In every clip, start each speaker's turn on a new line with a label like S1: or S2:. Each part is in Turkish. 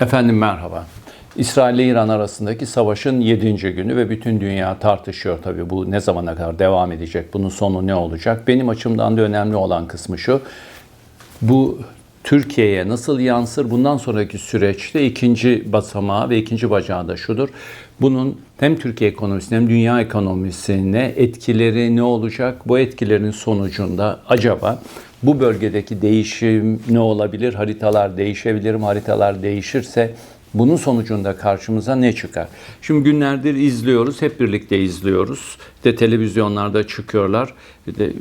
S1: Efendim merhaba. İsrail ile İran arasındaki savaşın 7. günü ve bütün dünya tartışıyor tabii bu ne zamana kadar devam edecek, bunun sonu ne olacak? Benim açımdan da önemli olan kısmı şu. Bu Türkiye'ye nasıl yansır? Bundan sonraki süreçte ikinci basamağı ve ikinci bacağı da şudur. Bunun hem Türkiye ekonomisine hem dünya ekonomisine etkileri ne olacak? Bu etkilerin sonucunda acaba bu bölgedeki değişim ne olabilir? Haritalar değişebilir mi? Haritalar değişirse bunun sonucunda karşımıza ne çıkar? Şimdi günlerdir izliyoruz, hep birlikte izliyoruz. De televizyonlarda çıkıyorlar. De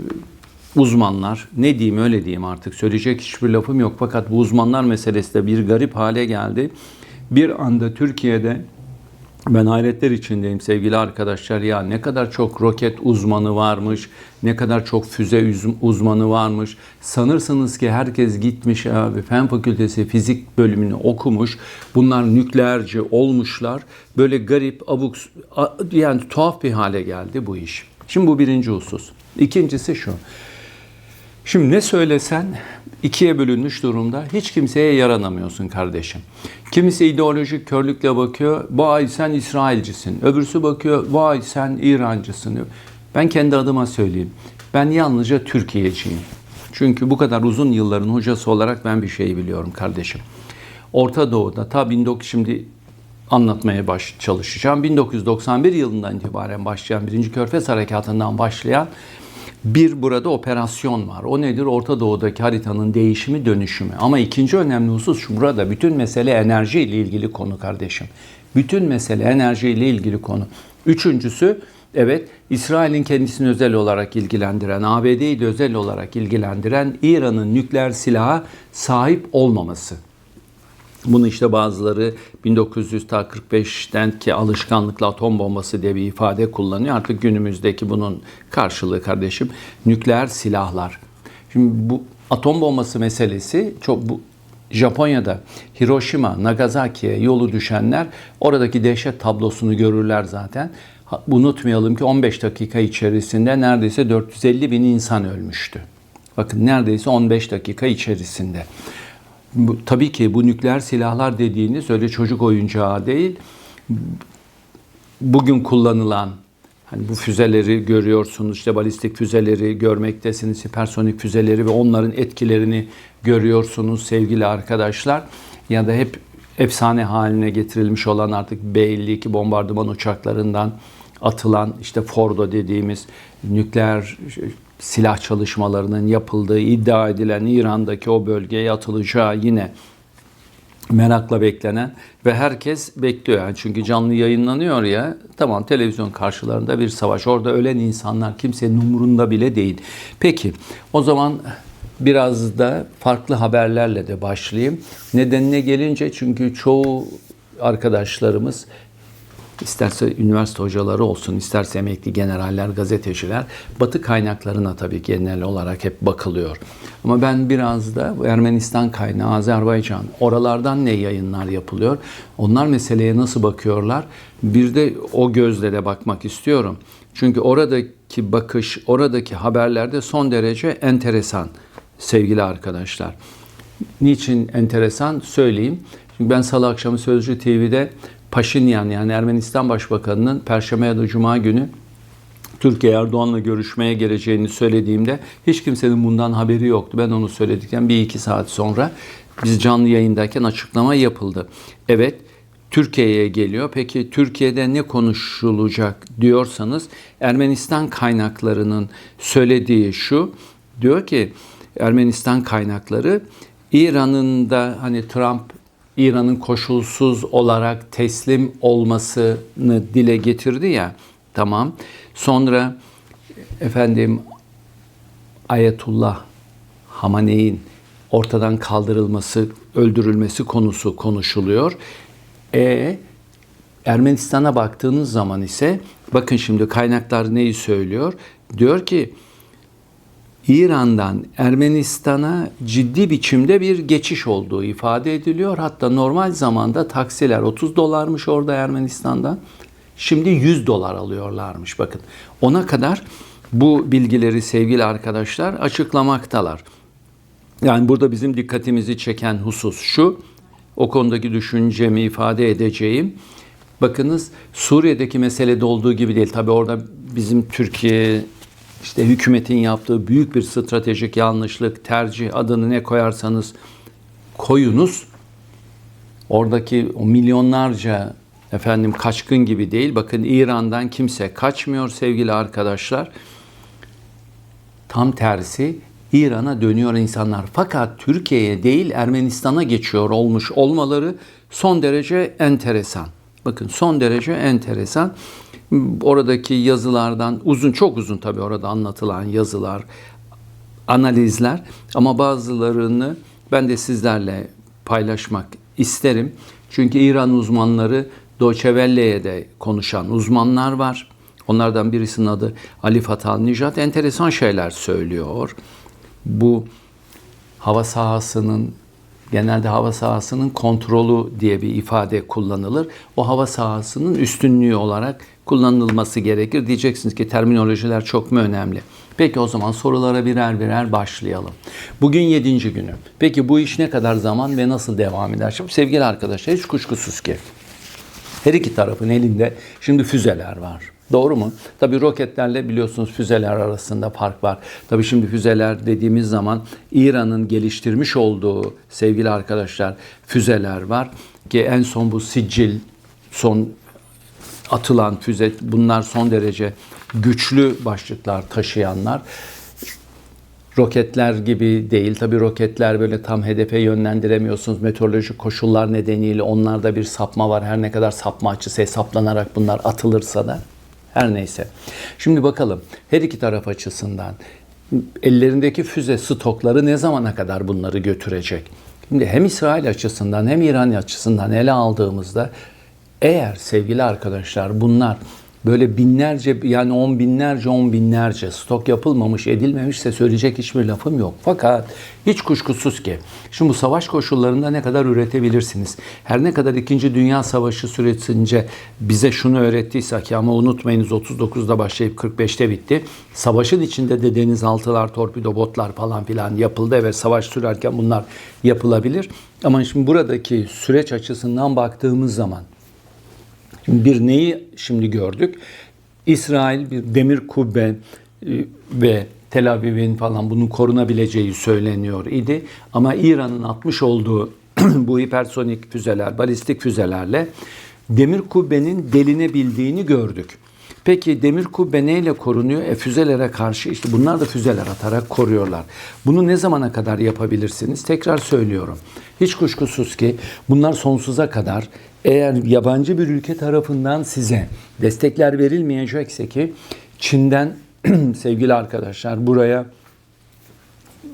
S1: uzmanlar, ne diyeyim öyle diyeyim artık söyleyecek hiçbir lafım yok. Fakat bu uzmanlar meselesi de bir garip hale geldi. Bir anda Türkiye'de ben hayretler içindeyim sevgili arkadaşlar ya ne kadar çok roket uzmanı varmış, ne kadar çok füze üz- uzmanı varmış. Sanırsınız ki herkes gitmiş abi fen fakültesi fizik bölümünü okumuş. Bunlar nükleerci olmuşlar. Böyle garip, abuk, yani tuhaf bir hale geldi bu iş. Şimdi bu birinci husus. İkincisi şu. Şimdi ne söylesen ikiye bölünmüş durumda. Hiç kimseye yaranamıyorsun kardeşim. Kimisi ideolojik körlükle bakıyor. Vay sen İsrailcisin. Öbürsü bakıyor. Vay sen İrancısın. Ben kendi adıma söyleyeyim. Ben yalnızca Türkiye'ciyim. Çünkü bu kadar uzun yılların hocası olarak ben bir şey biliyorum kardeşim. Orta Doğu'da ta 19 şimdi anlatmaya baş çalışacağım. 1991 yılından itibaren başlayan birinci Körfez Harekatı'ndan başlayan bir burada operasyon var. O nedir? Orta Doğu'daki haritanın değişimi, dönüşümü. Ama ikinci önemli husus şu burada. Bütün mesele enerji ile ilgili konu kardeşim. Bütün mesele enerji ile ilgili konu. Üçüncüsü evet İsrail'in kendisini özel olarak ilgilendiren, ABD'yi de özel olarak ilgilendiren İran'ın nükleer silaha sahip olmaması. Bunu işte bazıları 1945'ten ki alışkanlıkla atom bombası diye bir ifade kullanıyor. Artık günümüzdeki bunun karşılığı kardeşim nükleer silahlar. Şimdi bu atom bombası meselesi çok bu Japonya'da Hiroşima, Nagasaki'ye yolu düşenler oradaki dehşet tablosunu görürler zaten. Unutmayalım ki 15 dakika içerisinde neredeyse 450 bin insan ölmüştü. Bakın neredeyse 15 dakika içerisinde. Bu, tabii ki bu nükleer silahlar dediğiniz öyle çocuk oyuncağı değil. Bugün kullanılan hani bu füzeleri görüyorsunuz işte balistik füzeleri görmektesiniz, hipersonik füzeleri ve onların etkilerini görüyorsunuz sevgili arkadaşlar. Ya da hep efsane haline getirilmiş olan artık B-52 bombardıman uçaklarından atılan işte Fordo dediğimiz nükleer silah çalışmalarının yapıldığı iddia edilen İran'daki o bölgeye atılacağı yine merakla beklenen ve herkes bekliyor yani çünkü canlı yayınlanıyor ya tamam televizyon karşılarında bir savaş orada ölen insanlar kimsenin umurunda bile değil. Peki o zaman biraz da farklı haberlerle de başlayayım. Nedenine gelince çünkü çoğu arkadaşlarımız isterse üniversite hocaları olsun, isterse emekli generaller, gazeteciler, batı kaynaklarına tabii genel olarak hep bakılıyor. Ama ben biraz da Ermenistan kaynağı, Azerbaycan, oralardan ne yayınlar yapılıyor? Onlar meseleye nasıl bakıyorlar? Bir de o gözle de bakmak istiyorum. Çünkü oradaki bakış, oradaki haberlerde son derece enteresan sevgili arkadaşlar. Niçin enteresan söyleyeyim. Çünkü ben salı akşamı Sözcü TV'de Paşinyan yani Ermenistan Başbakanı'nın Perşembe ya da Cuma günü Türkiye Erdoğan'la görüşmeye geleceğini söylediğimde hiç kimsenin bundan haberi yoktu. Ben onu söyledikten bir iki saat sonra biz canlı yayındayken açıklama yapıldı. Evet Türkiye'ye geliyor. Peki Türkiye'de ne konuşulacak diyorsanız Ermenistan kaynaklarının söylediği şu. Diyor ki Ermenistan kaynakları İran'ın da hani Trump İran'ın koşulsuz olarak teslim olmasını dile getirdi ya. Tamam. Sonra efendim Ayetullah Hamaney'in ortadan kaldırılması, öldürülmesi konusu konuşuluyor. E Ermenistan'a baktığınız zaman ise bakın şimdi kaynaklar neyi söylüyor? Diyor ki İran'dan Ermenistan'a ciddi biçimde bir geçiş olduğu ifade ediliyor. Hatta normal zamanda taksiler 30 dolarmış orada Ermenistan'dan. Şimdi 100 dolar alıyorlarmış bakın. Ona kadar bu bilgileri sevgili arkadaşlar açıklamaktalar. Yani burada bizim dikkatimizi çeken husus şu. o konudaki düşüncemi ifade edeceğim. Bakınız Suriye'deki meselede olduğu gibi değil. Tabi orada bizim Türkiye işte hükümetin yaptığı büyük bir stratejik yanlışlık, tercih adını ne koyarsanız koyunuz. Oradaki o milyonlarca efendim kaçkın gibi değil. Bakın İran'dan kimse kaçmıyor sevgili arkadaşlar. Tam tersi İran'a dönüyor insanlar. Fakat Türkiye'ye değil Ermenistan'a geçiyor olmuş olmaları son derece enteresan. Bakın son derece enteresan. Oradaki yazılardan uzun çok uzun tabii orada anlatılan yazılar, analizler ama bazılarını ben de sizlerle paylaşmak isterim. Çünkü İran uzmanları Deutsche Welle'ye de konuşan uzmanlar var. Onlardan birisinin adı Ali Fatal Nijat enteresan şeyler söylüyor. Bu hava sahasının genelde hava sahasının kontrolü diye bir ifade kullanılır. O hava sahasının üstünlüğü olarak kullanılması gerekir. Diyeceksiniz ki terminolojiler çok mu önemli? Peki o zaman sorulara birer birer başlayalım. Bugün 7. günü. Peki bu iş ne kadar zaman ve nasıl devam eder? Şimdi sevgili arkadaşlar hiç kuşkusuz ki her iki tarafın elinde şimdi füzeler var. Doğru mu? Tabii roketlerle biliyorsunuz füzeler arasında fark var. Tabii şimdi füzeler dediğimiz zaman İran'ın geliştirmiş olduğu sevgili arkadaşlar füzeler var. Ki en son bu sicil son atılan füze bunlar son derece güçlü başlıklar taşıyanlar. Roketler gibi değil. Tabii roketler böyle tam hedefe yönlendiremiyorsunuz. Meteorolojik koşullar nedeniyle onlarda bir sapma var. Her ne kadar sapma açısı hesaplanarak bunlar atılırsa da. Her neyse. Şimdi bakalım her iki taraf açısından ellerindeki füze stokları ne zamana kadar bunları götürecek? Şimdi hem İsrail açısından hem İran açısından ele aldığımızda eğer sevgili arkadaşlar bunlar böyle binlerce yani on binlerce on binlerce stok yapılmamış edilmemişse söyleyecek hiçbir lafım yok. Fakat hiç kuşkusuz ki şimdi bu savaş koşullarında ne kadar üretebilirsiniz? Her ne kadar 2. Dünya Savaşı süresince bize şunu öğrettiyse ki ama unutmayınız 39'da başlayıp 45'te bitti. Savaşın içinde de denizaltılar, torpido botlar falan filan yapıldı ve savaş sürerken bunlar yapılabilir. Ama şimdi buradaki süreç açısından baktığımız zaman bir neyi şimdi gördük? İsrail bir demir kubbe e, ve Tel Aviv'in falan bunun korunabileceği söyleniyor idi. Ama İran'ın atmış olduğu bu hipersonik füzeler, balistik füzelerle demir kubbenin delinebildiğini gördük. Peki demir kubbe neyle korunuyor? E füzelere karşı işte bunlar da füzeler atarak koruyorlar. Bunu ne zamana kadar yapabilirsiniz? Tekrar söylüyorum. Hiç kuşkusuz ki bunlar sonsuza kadar eğer yabancı bir ülke tarafından size destekler verilmeyecekse ki Çin'den sevgili arkadaşlar buraya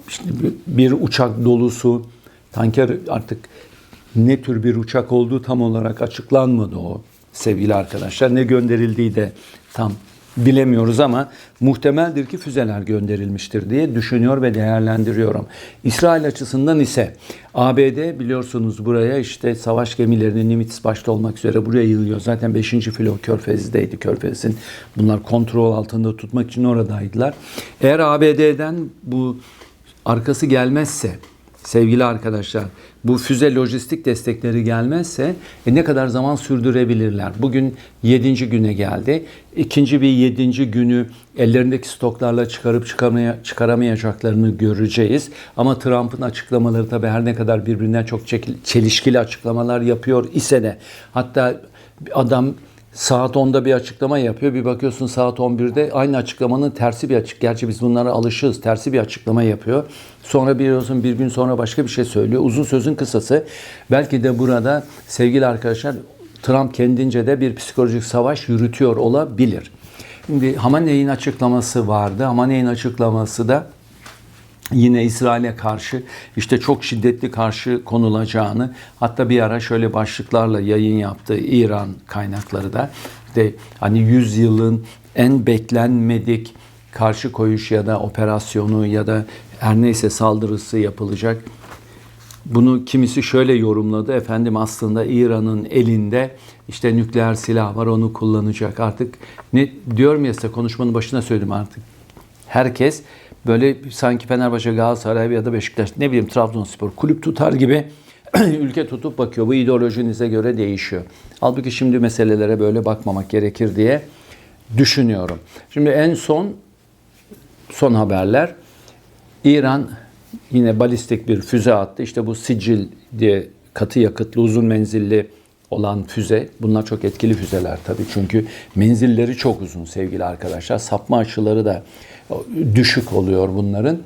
S1: işte bir uçak dolusu tanker artık ne tür bir uçak olduğu tam olarak açıklanmadı o sevgili arkadaşlar. Ne gönderildiği de tam bilemiyoruz ama muhtemeldir ki füzeler gönderilmiştir diye düşünüyor ve değerlendiriyorum. İsrail açısından ise ABD biliyorsunuz buraya işte savaş gemilerini Nimitz başta olmak üzere buraya yığılıyor. Zaten 5. filo Körfez'deydi. Körfez'in bunlar kontrol altında tutmak için oradaydılar. Eğer ABD'den bu arkası gelmezse sevgili arkadaşlar bu füze lojistik destekleri gelmezse e, ne kadar zaman sürdürebilirler? Bugün 7. güne geldi. İkinci bir 7. günü ellerindeki stoklarla çıkarıp çıkamaya, çıkaramayacaklarını göreceğiz. Ama Trump'ın açıklamaları tabii her ne kadar birbirinden çok çelişkili açıklamalar yapıyor ise de hatta adam Saat 10'da bir açıklama yapıyor. Bir bakıyorsun saat 11'de aynı açıklamanın tersi bir açık. Gerçi biz bunlara alışığız. Tersi bir açıklama yapıyor. Sonra biliyorsun bir gün sonra başka bir şey söylüyor. Uzun sözün kısası. Belki de burada sevgili arkadaşlar Trump kendince de bir psikolojik savaş yürütüyor olabilir. Şimdi Hamaney'in açıklaması vardı. Hamaney'in açıklaması da yine İsrail'e karşı işte çok şiddetli karşı konulacağını hatta bir ara şöyle başlıklarla yayın yaptı İran kaynakları da de hani 100 yılın en beklenmedik karşı koyuş ya da operasyonu ya da her neyse saldırısı yapılacak. Bunu kimisi şöyle yorumladı. Efendim aslında İran'ın elinde işte nükleer silah var onu kullanacak. Artık ne diyorum ya size konuşmanın başına söyledim artık. Herkes böyle sanki Fenerbahçe, Galatasaray ya da Beşiktaş ne bileyim Trabzonspor kulüp tutar gibi ülke tutup bakıyor. Bu ideolojinize göre değişiyor. Halbuki şimdi meselelere böyle bakmamak gerekir diye düşünüyorum. Şimdi en son son haberler İran yine balistik bir füze attı. İşte bu Sicil diye katı yakıtlı uzun menzilli olan füze. Bunlar çok etkili füzeler tabii. Çünkü menzilleri çok uzun sevgili arkadaşlar. Sapma açıları da düşük oluyor bunların.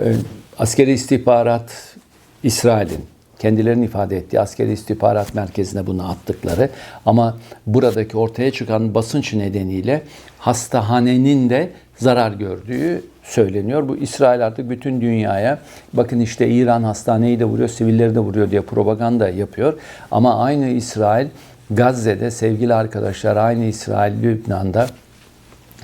S1: Ee, Askeri istihbarat İsrail'in kendilerinin ifade ettiği askeri istihbarat merkezine bunu attıkları ama buradaki ortaya çıkan basınç nedeniyle hastahanenin de zarar gördüğü söyleniyor. Bu İsrail artık bütün dünyaya bakın işte İran hastaneyi de vuruyor, sivilleri de vuruyor diye propaganda yapıyor. Ama aynı İsrail Gazze'de sevgili arkadaşlar aynı İsrail Lübnan'da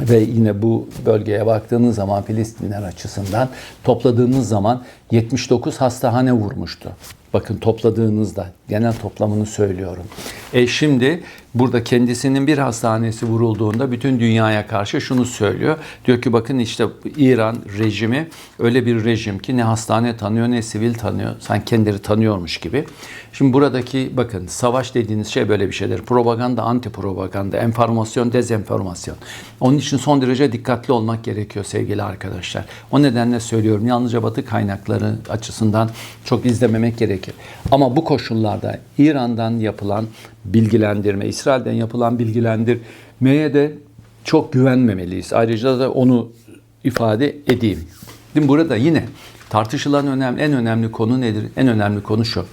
S1: ve yine bu bölgeye baktığınız zaman Filistinler açısından topladığınız zaman 79 hastahane vurmuştu. Bakın topladığınızda genel toplamını söylüyorum. E şimdi burada kendisinin bir hastanesi vurulduğunda bütün dünyaya karşı şunu söylüyor. Diyor ki bakın işte İran rejimi öyle bir rejim ki ne hastane tanıyor ne sivil tanıyor. Sanki kendileri tanıyormuş gibi. Şimdi buradaki bakın savaş dediğiniz şey böyle bir şeydir. Propaganda, anti propaganda, enformasyon, dezenformasyon. Onun için son derece dikkatli olmak gerekiyor sevgili arkadaşlar. O nedenle söylüyorum yalnızca batı kaynakları açısından çok izlememek gerekir. Ama bu koşullarda İran'dan yapılan bilgilendirme, İsrail'den yapılan bilgilendirmeye de çok güvenmemeliyiz. Ayrıca da onu ifade edeyim. Şimdi burada yine tartışılan önemli, en önemli konu nedir? En önemli konu şu.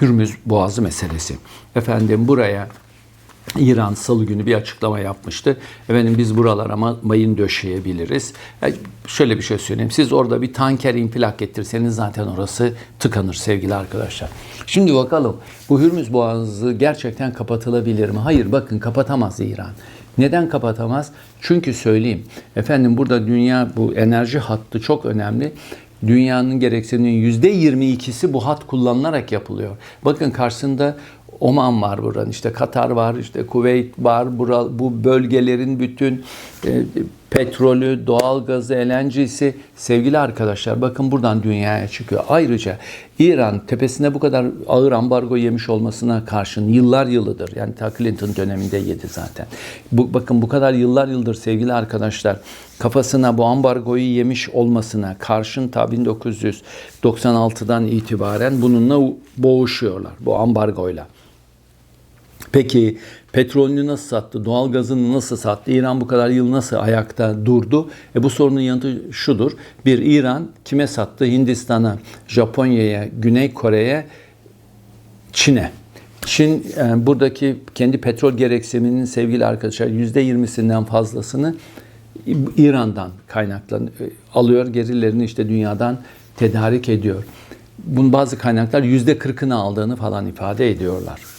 S1: Hürmüz Boğazı meselesi. Efendim buraya İran salı günü bir açıklama yapmıştı. Efendim biz buralara mayın döşeyebiliriz. Yani şöyle bir şey söyleyeyim. Siz orada bir tanker infilak ettirseniz zaten orası tıkanır sevgili arkadaşlar. Şimdi bakalım bu Hürmüz Boğazı gerçekten kapatılabilir mi? Hayır bakın kapatamaz İran. Neden kapatamaz? Çünkü söyleyeyim. Efendim burada dünya bu enerji hattı çok önemli. Dünyanın gereksiniminin %22'si bu hat kullanılarak yapılıyor. Bakın karşısında Oman var buranın, işte Katar var, işte Kuveyt var, bura, bu bölgelerin bütün e, petrolü, doğalgazı, LNG'si sevgili arkadaşlar bakın buradan dünyaya çıkıyor. Ayrıca İran tepesinde bu kadar ağır ambargo yemiş olmasına karşın yıllar yılıdır. Yani ta Clinton döneminde yedi zaten. Bu, bakın bu kadar yıllar yıldır sevgili arkadaşlar kafasına bu ambargoyu yemiş olmasına karşın ta 1996'dan itibaren bununla boğuşuyorlar bu ambargoyla. Peki petrolünü nasıl sattı, doğal gazını nasıl sattı, İran bu kadar yıl nasıl ayakta durdu? E bu sorunun yanıtı şudur. Bir İran kime sattı? Hindistan'a, Japonya'ya, Güney Kore'ye, Çin'e. Çin yani e, buradaki kendi petrol gereksiniminin sevgili arkadaşlar %20'sinden fazlasını İran'dan kaynaklan e, alıyor. Gerilerini işte dünyadan tedarik ediyor. Bunun bazı kaynaklar %40'ını aldığını falan ifade ediyorlar.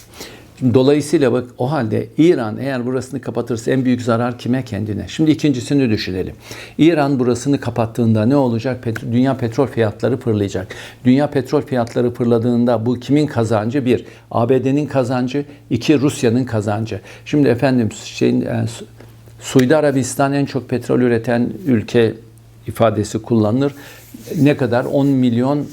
S1: Dolayısıyla bak o halde İran eğer burasını kapatırsa en büyük zarar kime kendine? Şimdi ikincisini düşünelim. İran burasını kapattığında ne olacak? Petro, dünya petrol fiyatları fırlayacak. Dünya petrol fiyatları fırladığında bu kimin kazancı? Bir, ABD'nin kazancı. iki Rusya'nın kazancı. Şimdi efendim şeyin, e, Suudi Arabistan en çok petrol üreten ülke ifadesi kullanılır. Ne kadar? 10 milyon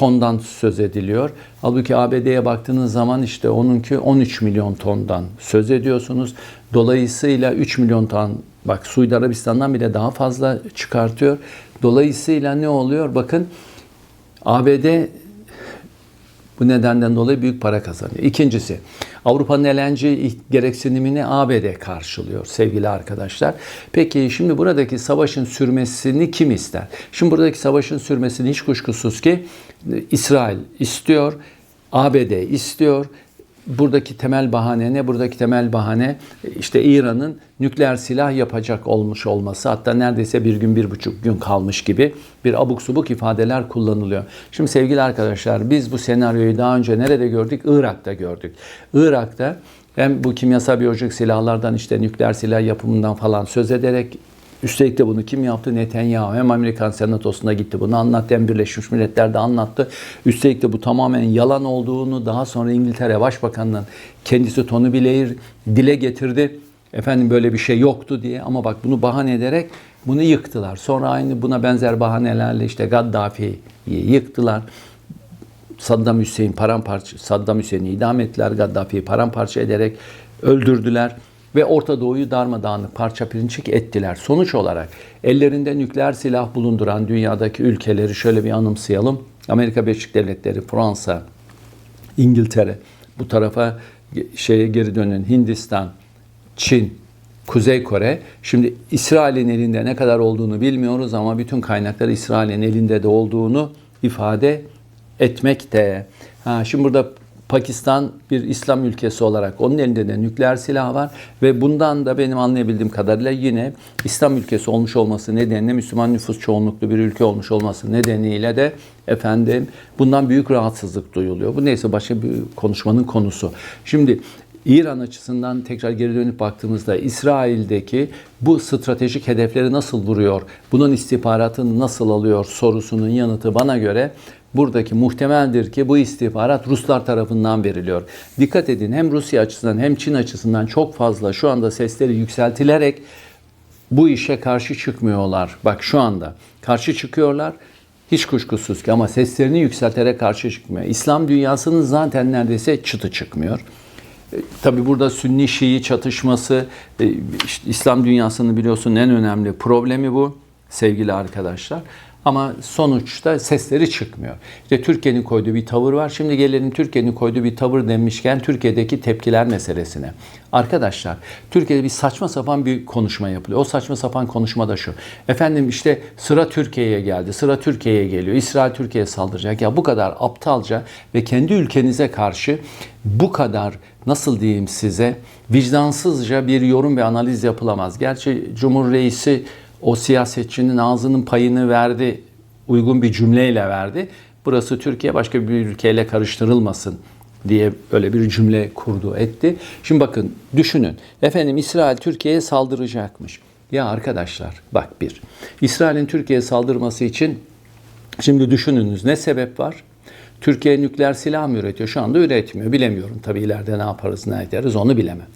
S1: tondan söz ediliyor. Halbuki ABD'ye baktığınız zaman işte onunki 13 milyon tondan söz ediyorsunuz. Dolayısıyla 3 milyon ton bak Suudi Arabistan'dan bile daha fazla çıkartıyor. Dolayısıyla ne oluyor? Bakın ABD bu nedenden dolayı büyük para kazanıyor. İkincisi, Avrupa'nın LNG gereksinimini ABD karşılıyor sevgili arkadaşlar. Peki şimdi buradaki savaşın sürmesini kim ister? Şimdi buradaki savaşın sürmesini hiç kuşkusuz ki İsrail istiyor, ABD istiyor. Buradaki temel bahane ne? Buradaki temel bahane işte İran'ın nükleer silah yapacak olmuş olması. Hatta neredeyse bir gün, bir buçuk gün kalmış gibi bir abuk subuk ifadeler kullanılıyor. Şimdi sevgili arkadaşlar biz bu senaryoyu daha önce nerede gördük? Irak'ta gördük. Irak'ta hem bu kimyasal biyolojik silahlardan işte nükleer silah yapımından falan söz ederek Üstelik de bunu kim yaptı? Netanyahu. Hem Amerikan Senatosu'na gitti bunu anlattı hem Birleşmiş Milletler'de anlattı. Üstelik de bu tamamen yalan olduğunu daha sonra İngiltere Başbakanı'nın kendisi Tony Blair dile getirdi. Efendim böyle bir şey yoktu diye ama bak bunu bahane ederek bunu yıktılar. Sonra aynı buna benzer bahanelerle işte Gaddafi'yi yıktılar. Saddam Hüseyin paramparça Saddam Hüseyin'i idam ettiler. Gaddafi'yi paramparça ederek öldürdüler ve Orta Doğu'yu darmadağınık parça pinçik ettiler. Sonuç olarak ellerinde nükleer silah bulunduran dünyadaki ülkeleri şöyle bir anımsayalım. Amerika Birleşik Devletleri, Fransa, İngiltere, bu tarafa şeye geri dönün Hindistan, Çin, Kuzey Kore. Şimdi İsrail'in elinde ne kadar olduğunu bilmiyoruz ama bütün kaynaklar İsrail'in elinde de olduğunu ifade etmekte. Ha, şimdi burada Pakistan bir İslam ülkesi olarak onun elinde de nükleer silah var ve bundan da benim anlayabildiğim kadarıyla yine İslam ülkesi olmuş olması nedeniyle Müslüman nüfus çoğunluklu bir ülke olmuş olması nedeniyle de efendim bundan büyük rahatsızlık duyuluyor. Bu neyse başka bir konuşmanın konusu. Şimdi İran açısından tekrar geri dönüp baktığımızda İsrail'deki bu stratejik hedefleri nasıl vuruyor, bunun istihbaratını nasıl alıyor sorusunun yanıtı bana göre buradaki muhtemeldir ki bu istihbarat Ruslar tarafından veriliyor. Dikkat edin hem Rusya açısından hem Çin açısından çok fazla şu anda sesleri yükseltilerek bu işe karşı çıkmıyorlar. Bak şu anda karşı çıkıyorlar. Hiç kuşkusuz ki ama seslerini yükselterek karşı çıkmıyor. İslam dünyasının zaten neredeyse çıtı çıkmıyor. E, Tabi burada Sünni Şii çatışması, e, işte İslam dünyasının biliyorsun en önemli problemi bu sevgili arkadaşlar. Ama sonuçta sesleri çıkmıyor. İşte Türkiye'nin koyduğu bir tavır var. Şimdi gelelim Türkiye'nin koyduğu bir tavır demişken Türkiye'deki tepkiler meselesine. Arkadaşlar Türkiye'de bir saçma sapan bir konuşma yapılıyor. O saçma sapan konuşma da şu. Efendim işte sıra Türkiye'ye geldi. Sıra Türkiye'ye geliyor. İsrail Türkiye'ye saldıracak. Ya bu kadar aptalca ve kendi ülkenize karşı bu kadar nasıl diyeyim size vicdansızca bir yorum ve analiz yapılamaz. Gerçi Cumhur Reisi o siyasetçinin ağzının payını verdi, uygun bir cümleyle verdi. Burası Türkiye başka bir ülkeyle karıştırılmasın diye böyle bir cümle kurdu etti. Şimdi bakın düşünün. Efendim İsrail Türkiye'ye saldıracakmış. Ya arkadaşlar bak bir. İsrail'in Türkiye'ye saldırması için şimdi düşününüz ne sebep var? Türkiye nükleer silah mı üretiyor? Şu anda üretmiyor. Bilemiyorum tabii ileride ne yaparız ne ederiz onu bilemem.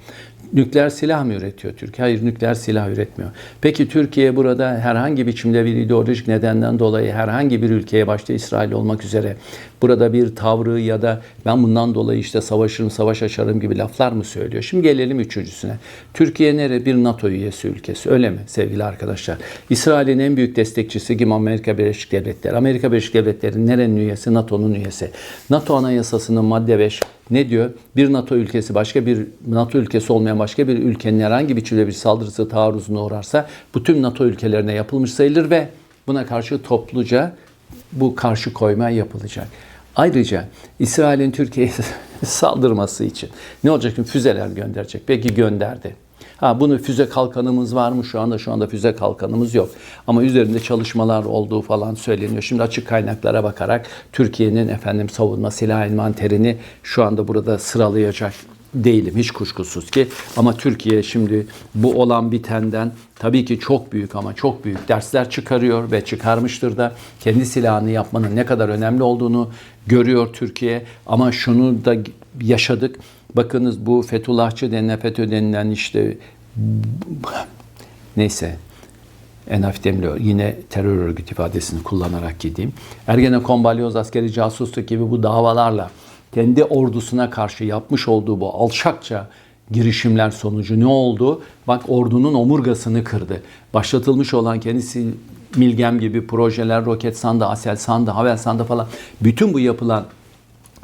S1: Nükleer silah mı üretiyor Türkiye? Hayır nükleer silah üretmiyor. Peki Türkiye burada herhangi biçimde bir ideolojik nedenden dolayı herhangi bir ülkeye başta İsrail olmak üzere burada bir tavrı ya da ben bundan dolayı işte savaşırım, savaş açarım gibi laflar mı söylüyor? Şimdi gelelim üçüncüsüne. Türkiye nere? Bir NATO üyesi ülkesi. Öyle mi sevgili arkadaşlar? İsrail'in en büyük destekçisi kim? Amerika Birleşik Devletleri. Amerika Birleşik Devletleri nerenin üyesi? NATO'nun üyesi. NATO Anayasası'nın madde 5 ne diyor? Bir NATO ülkesi başka bir NATO ülkesi olmayan başka bir ülkenin herhangi biçimde bir saldırısı taarruzuna uğrarsa bu tüm NATO ülkelerine yapılmış sayılır ve buna karşı topluca bu karşı koyma yapılacak. Ayrıca İsrail'in Türkiye'ye saldırması için ne olacak? Füzeler gönderecek. Peki gönderdi. Ha bunu füze kalkanımız var mı? Şu anda şu anda füze kalkanımız yok. Ama üzerinde çalışmalar olduğu falan söyleniyor. Şimdi açık kaynaklara bakarak Türkiye'nin efendim savunma silah envanterini şu anda burada sıralayacak değilim hiç kuşkusuz ki. Ama Türkiye şimdi bu olan bitenden tabii ki çok büyük ama çok büyük dersler çıkarıyor ve çıkarmıştır da kendi silahını yapmanın ne kadar önemli olduğunu görüyor Türkiye. Ama şunu da yaşadık. Bakınız bu Fethullahçı denilen FETÖ denilen işte neyse en hafiftemli yine terör örgütü ifadesini kullanarak gideyim. Ergenekon, balyoz, askeri casusluk gibi bu davalarla kendi ordusuna karşı yapmış olduğu bu alçakça girişimler sonucu ne oldu? Bak ordunun omurgasını kırdı. Başlatılmış olan kendisi Milgem gibi projeler, Roket Sandı, Asel Sandı, Havel Sandı falan bütün bu yapılan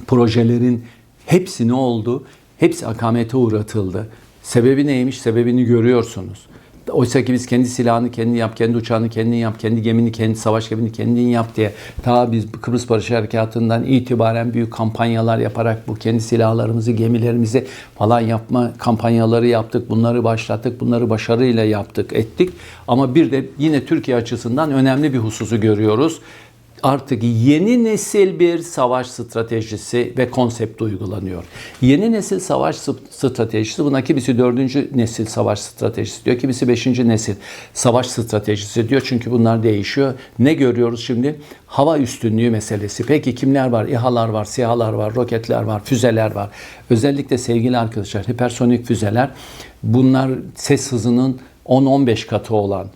S1: projelerin hepsi ne oldu? Hepsi akamete uğratıldı. Sebebi neymiş? Sebebini görüyorsunuz. Oysa ki biz kendi silahını kendin yap, kendi uçağını kendin yap, kendi gemini, kendi savaş gemini kendin yap diye ta biz Kıbrıs Barış Harekatı'ndan itibaren büyük kampanyalar yaparak bu kendi silahlarımızı, gemilerimizi falan yapma kampanyaları yaptık. Bunları başlattık. Bunları başarıyla yaptık, ettik. Ama bir de yine Türkiye açısından önemli bir hususu görüyoruz artık yeni nesil bir savaş stratejisi ve konsepti uygulanıyor. Yeni nesil savaş stratejisi buna kimisi dördüncü nesil savaş stratejisi diyor, kimisi beşinci nesil savaş stratejisi diyor. Çünkü bunlar değişiyor. Ne görüyoruz şimdi? Hava üstünlüğü meselesi. Peki kimler var? İHA'lar var, SİHA'lar var, roketler var, füzeler var. Özellikle sevgili arkadaşlar hipersonik füzeler bunlar ses hızının 10-15 katı olan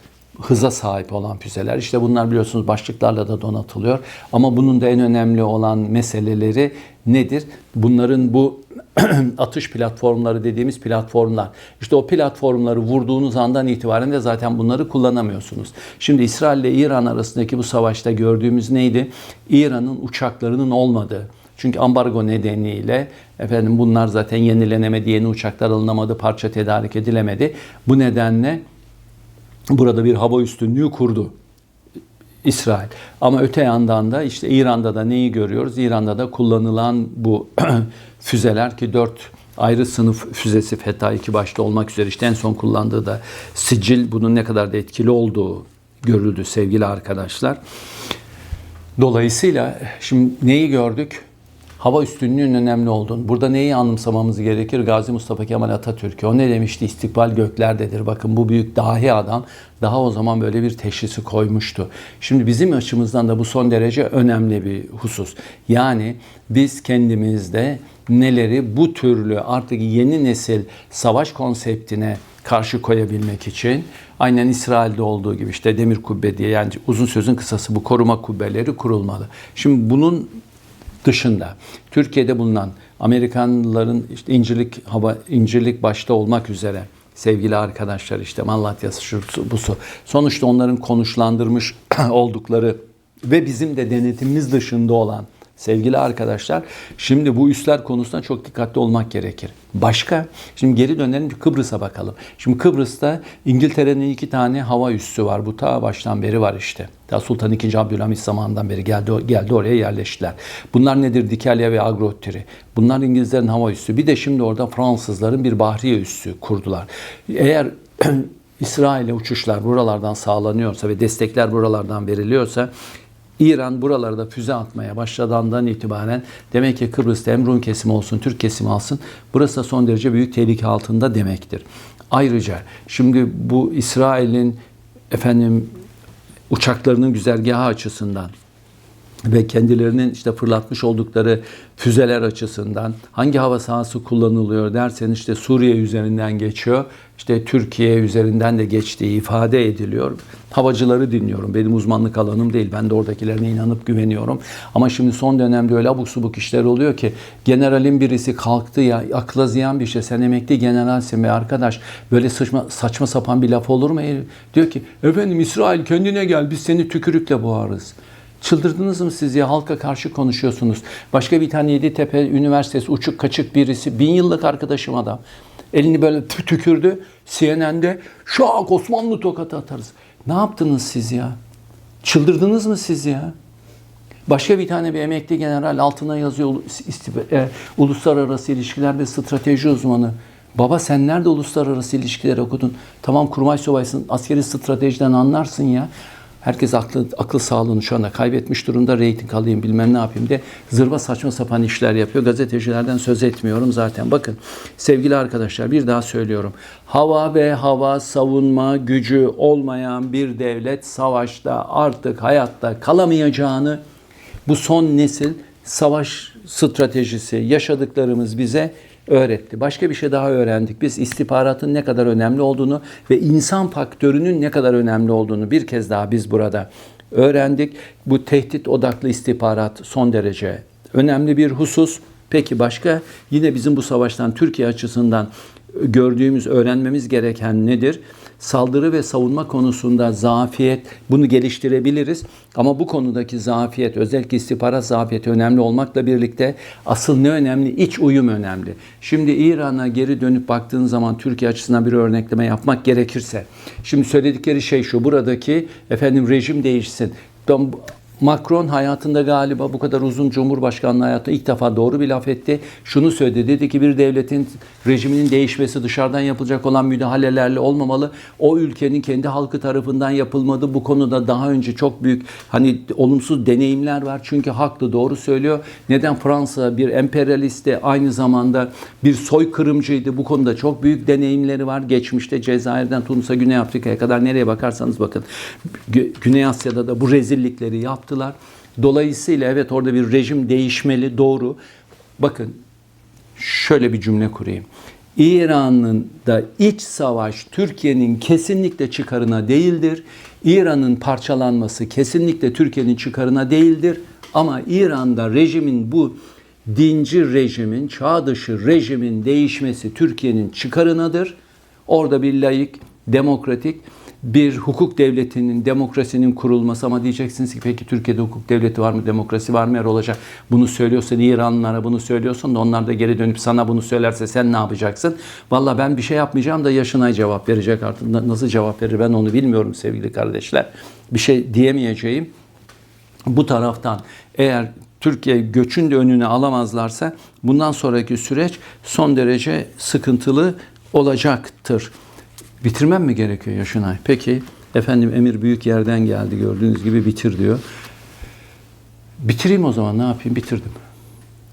S1: hıza sahip olan füzeler. İşte bunlar biliyorsunuz başlıklarla da donatılıyor. Ama bunun da en önemli olan meseleleri nedir? Bunların bu atış platformları dediğimiz platformlar. İşte o platformları vurduğunuz andan itibaren de zaten bunları kullanamıyorsunuz. Şimdi İsrail ile İran arasındaki bu savaşta gördüğümüz neydi? İran'ın uçaklarının olmadığı. Çünkü ambargo nedeniyle efendim bunlar zaten yenilenemedi, yeni uçaklar alınamadı, parça tedarik edilemedi. Bu nedenle burada bir hava üstünlüğü kurdu İsrail. Ama öte yandan da işte İran'da da neyi görüyoruz? İran'da da kullanılan bu füzeler ki dört ayrı sınıf füzesi Feta 2 başta olmak üzere işte en son kullandığı da sicil bunun ne kadar da etkili olduğu görüldü sevgili arkadaşlar. Dolayısıyla şimdi neyi gördük? Hava üstünlüğünün önemli olduğunu. Burada neyi anımsamamız gerekir? Gazi Mustafa Kemal Atatürk'ü. O ne demişti? İstikbal göklerdedir. Bakın bu büyük dahi adam daha o zaman böyle bir teşhisi koymuştu. Şimdi bizim açımızdan da bu son derece önemli bir husus. Yani biz kendimizde neleri bu türlü artık yeni nesil savaş konseptine karşı koyabilmek için aynen İsrail'de olduğu gibi işte demir kubbe diye yani uzun sözün kısası bu koruma kubbeleri kurulmalı. Şimdi bunun dışında Türkiye'de bulunan Amerikanlıların işte incirlik hava incirlik başta olmak üzere sevgili arkadaşlar işte Malatya'sı şu bu su. Sonuçta onların konuşlandırmış oldukları ve bizim de denetimimiz dışında olan sevgili arkadaşlar şimdi bu üsler konusunda çok dikkatli olmak gerekir. Başka, şimdi geri dönelim Kıbrıs'a bakalım. Şimdi Kıbrıs'ta İngiltere'nin iki tane hava üssü var. Bu ta baştan beri var işte. Ta Sultan II. Abdülhamit zamanından beri geldi, geldi oraya yerleştiler. Bunlar nedir? Dikelya ve Agrotiri. Bunlar İngilizlerin hava üssü. Bir de şimdi orada Fransızların bir bahriye üssü kurdular. Eğer İsrail'e uçuşlar buralardan sağlanıyorsa ve destekler buralardan veriliyorsa İran buralarda füze atmaya başladığından itibaren demek ki Kıbrıs'ta hem Rum kesimi olsun, Türk kesimi alsın. Burası da son derece büyük tehlike altında demektir. Ayrıca şimdi bu İsrail'in efendim uçaklarının güzergahı açısından ve kendilerinin işte fırlatmış oldukları füzeler açısından hangi hava sahası kullanılıyor derseniz işte Suriye üzerinden geçiyor. İşte Türkiye üzerinden de geçtiği ifade ediliyor. Havacıları dinliyorum. Benim uzmanlık alanım değil. Ben de oradakilerine inanıp güveniyorum. Ama şimdi son dönemde öyle abuk subuk işler oluyor ki generalin birisi kalktı ya akla ziyan bir şey. Sen emekli generalsin be arkadaş. Böyle saçma, saçma sapan bir laf olur mu? Diyor ki efendim İsrail kendine gel biz seni tükürükle boğarız. Çıldırdınız mı siz ya? Halka karşı konuşuyorsunuz. Başka bir tane Yeditepe Üniversitesi uçuk kaçık birisi. Bin yıllık arkadaşım adam. Elini böyle tükürdü. CNN'de şak Osmanlı tokatı atarız. Ne yaptınız siz ya? Çıldırdınız mı siz ya? Başka bir tane bir emekli general altına yazıyor e, uluslararası ilişkiler ve strateji uzmanı. Baba sen nerede uluslararası ilişkiler okudun? Tamam kurmay subaysın, askeri stratejiden anlarsın ya. Herkes aklı, akıl sağlığını şu anda kaybetmiş durumda. Reyting alayım bilmem ne yapayım de zırva saçma sapan işler yapıyor. Gazetecilerden söz etmiyorum zaten. Bakın sevgili arkadaşlar bir daha söylüyorum. Hava ve hava savunma gücü olmayan bir devlet savaşta artık hayatta kalamayacağını bu son nesil savaş stratejisi yaşadıklarımız bize öğretti. Başka bir şey daha öğrendik. Biz istihbaratın ne kadar önemli olduğunu ve insan faktörünün ne kadar önemli olduğunu bir kez daha biz burada öğrendik. Bu tehdit odaklı istihbarat son derece önemli bir husus. Peki başka yine bizim bu savaştan Türkiye açısından gördüğümüz, öğrenmemiz gereken nedir? Saldırı ve savunma konusunda zafiyet, bunu geliştirebiliriz. Ama bu konudaki zafiyet, özellikle istihbarat zafiyeti önemli olmakla birlikte asıl ne önemli? İç uyum önemli. Şimdi İran'a geri dönüp baktığın zaman Türkiye açısından bir örnekleme yapmak gerekirse. Şimdi söyledikleri şey şu, buradaki efendim rejim değişsin. Macron hayatında galiba bu kadar uzun Cumhurbaşkanlığı hayatında ilk defa doğru bir laf etti. Şunu söyledi. Dedi ki bir devletin rejiminin değişmesi dışarıdan yapılacak olan müdahalelerle olmamalı. O ülkenin kendi halkı tarafından yapılmadı. Bu konuda daha önce çok büyük hani olumsuz deneyimler var. Çünkü haklı doğru söylüyor. Neden Fransa bir emperyalisti aynı zamanda bir soykırımcıydı. Bu konuda çok büyük deneyimleri var. Geçmişte Cezayir'den Tunus'a Güney Afrika'ya kadar nereye bakarsanız bakın. Güney Asya'da da bu rezillikleri yaptı yaptılar. Dolayısıyla evet orada bir rejim değişmeli doğru. Bakın şöyle bir cümle kurayım. İran'ın da iç savaş Türkiye'nin kesinlikle çıkarına değildir. İran'ın parçalanması kesinlikle Türkiye'nin çıkarına değildir. Ama İran'da rejimin bu dinci rejimin, çağ dışı rejimin değişmesi Türkiye'nin çıkarınadır. Orada bir layık, demokratik bir hukuk devletinin, demokrasinin kurulması ama diyeceksiniz ki peki Türkiye'de hukuk devleti var mı, demokrasi var mı eğer olacak? Bunu söylüyorsan İranlılara bunu söylüyorsun da onlar da geri dönüp sana bunu söylerse sen ne yapacaksın? Valla ben bir şey yapmayacağım da yaşınay cevap verecek artık. Na- Nasıl cevap verir ben onu bilmiyorum sevgili kardeşler. Bir şey diyemeyeceğim bu taraftan eğer Türkiye göçün de önüne alamazlarsa bundan sonraki süreç son derece sıkıntılı olacaktır. Bitirmem mi gerekiyor Yaşınay? Peki efendim emir büyük yerden geldi gördüğünüz gibi bitir diyor. Bitireyim o zaman ne yapayım bitirdim.